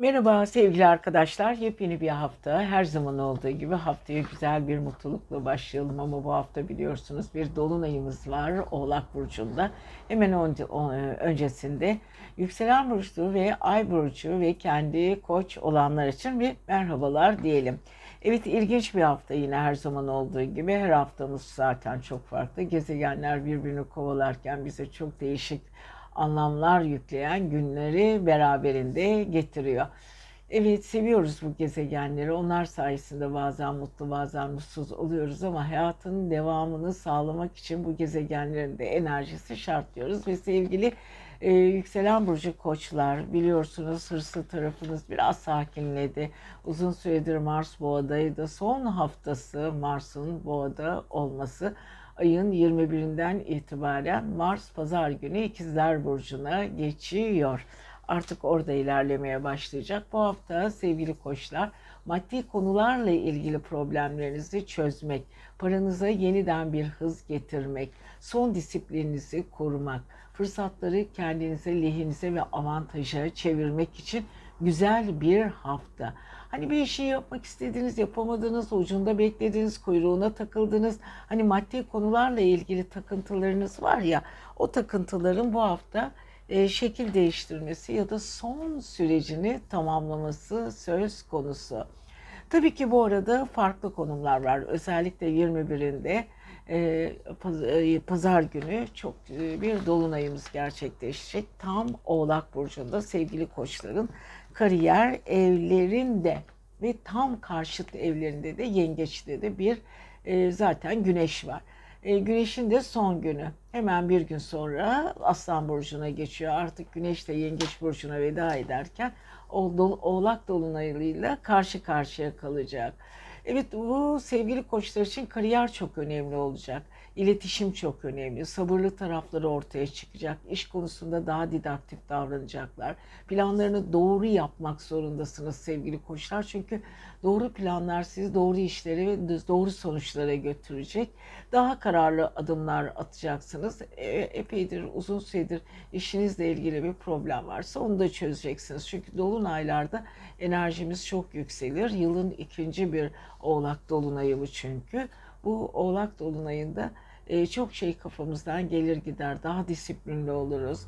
Merhaba sevgili arkadaşlar. Yepyeni bir hafta. Her zaman olduğu gibi haftaya güzel bir mutlulukla başlayalım ama bu hafta biliyorsunuz bir dolunayımız var Oğlak Burcu'nda. Hemen o- öncesinde yükselen burcu ve ay burcu ve kendi koç olanlar için bir merhabalar diyelim. Evet ilginç bir hafta yine her zaman olduğu gibi. Her haftamız zaten çok farklı. Gezegenler birbirini kovalarken bize çok değişik anlamlar yükleyen günleri beraberinde getiriyor. Evet seviyoruz bu gezegenleri. Onlar sayesinde bazen mutlu bazen mutsuz oluyoruz ama hayatın devamını sağlamak için bu gezegenlerin de enerjisi şart diyoruz. Ve sevgili e, yükselen burcu koçlar biliyorsunuz hırslı tarafınız biraz sakinledi. Uzun süredir Mars boğadaydı. Son haftası Mars'ın boğada olması ayın 21'inden itibaren Mars pazar günü İkizler Burcu'na geçiyor. Artık orada ilerlemeye başlayacak. Bu hafta sevgili koçlar maddi konularla ilgili problemlerinizi çözmek, paranıza yeniden bir hız getirmek, son disiplininizi korumak, fırsatları kendinize, lehinize ve avantaja çevirmek için güzel bir hafta. Hani bir işi yapmak istediniz, yapamadınız, ucunda beklediniz, kuyruğuna takıldınız. Hani maddi konularla ilgili takıntılarınız var ya, o takıntıların bu hafta e, şekil değiştirmesi ya da son sürecini tamamlaması söz konusu. Tabii ki bu arada farklı konumlar var. Özellikle 21'inde e, e, pazar günü çok e, bir dolunayımız gerçekleşecek. Tam Oğlak Burcu'nda sevgili koçların kariyer evlerinde ve tam karşıt evlerinde de yengeçte de bir zaten güneş var. E, güneşin de son günü. Hemen bir gün sonra Aslan Burcu'na geçiyor. Artık güneş de Yengeç Burcu'na veda ederken Oğlak Dolunay'ıyla karşı karşıya kalacak. Evet bu sevgili koçlar için kariyer çok önemli olacak. İletişim çok önemli. Sabırlı tarafları ortaya çıkacak. İş konusunda daha didaktif davranacaklar. Planlarını doğru yapmak zorundasınız sevgili koçlar. Çünkü doğru planlar sizi doğru işlere ve doğru sonuçlara götürecek. Daha kararlı adımlar atacaksınız. E, epeydir, uzun süredir işinizle ilgili bir problem varsa onu da çözeceksiniz. Çünkü dolunaylarda enerjimiz çok yükselir. Yılın ikinci bir oğlak dolunayı bu çünkü. Bu oğlak dolunayında e, çok şey kafamızdan gelir gider. Daha disiplinli oluruz.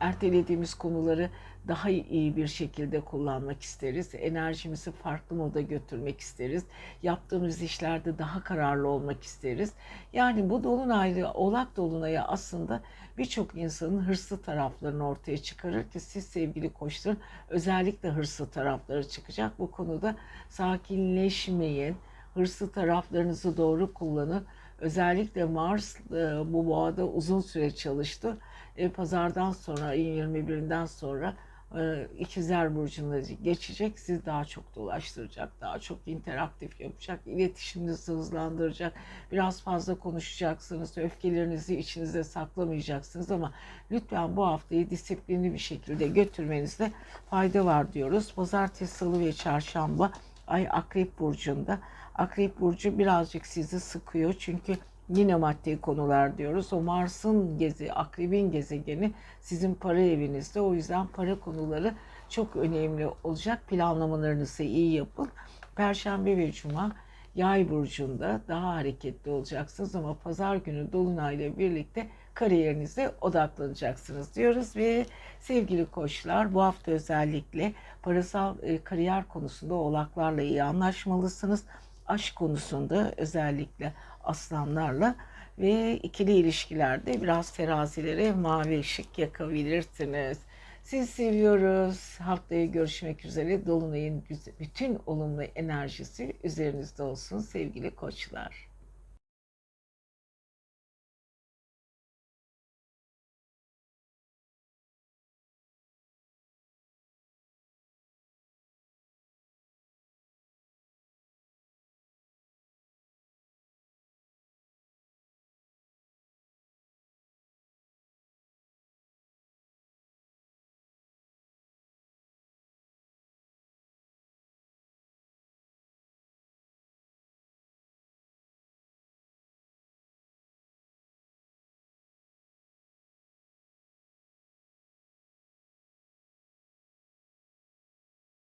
Ertelediğimiz konuları daha iyi bir şekilde kullanmak isteriz. Enerjimizi farklı moda götürmek isteriz. Yaptığımız işlerde daha kararlı olmak isteriz. Yani bu dolunaylı, oğlak dolunayı aslında birçok insanın hırslı taraflarını ortaya çıkarır ki siz sevgili koçların özellikle hırslı tarafları çıkacak. Bu konuda sakinleşmeyin. Hırslı taraflarınızı doğru kullanın. Özellikle Mars e, bu boğada uzun süre çalıştı. E, pazardan sonra, ayın 21'inden sonra e, İkizler Burcu'na geçecek. Sizi daha çok dolaştıracak, daha çok interaktif yapacak, iletişiminizi hızlandıracak. Biraz fazla konuşacaksınız, öfkelerinizi içinizde saklamayacaksınız ama lütfen bu haftayı disiplinli bir şekilde götürmenizde fayda var diyoruz. Pazartesi, Salı ve Çarşamba Ay Akrep Burcu'nda. Akrep Burcu birazcık sizi sıkıyor çünkü yine maddi konular diyoruz. O Mars'ın gezi, Akrebin gezegeni sizin para evinizde. O yüzden para konuları çok önemli olacak. Planlamalarınızı iyi yapın. Perşembe ve Cuma Yay burcunda daha hareketli olacaksınız ama pazar günü dolunayla birlikte kariyerinize odaklanacaksınız diyoruz ve sevgili koçlar bu hafta özellikle parasal e, kariyer konusunda oğlaklarla iyi anlaşmalısınız. Aşk konusunda özellikle aslanlarla ve ikili ilişkilerde biraz terazilere mavi ışık yakabilirsiniz. Sizi seviyoruz. Haftaya görüşmek üzere. Dolunay'ın bütün olumlu enerjisi üzerinizde olsun sevgili koçlar.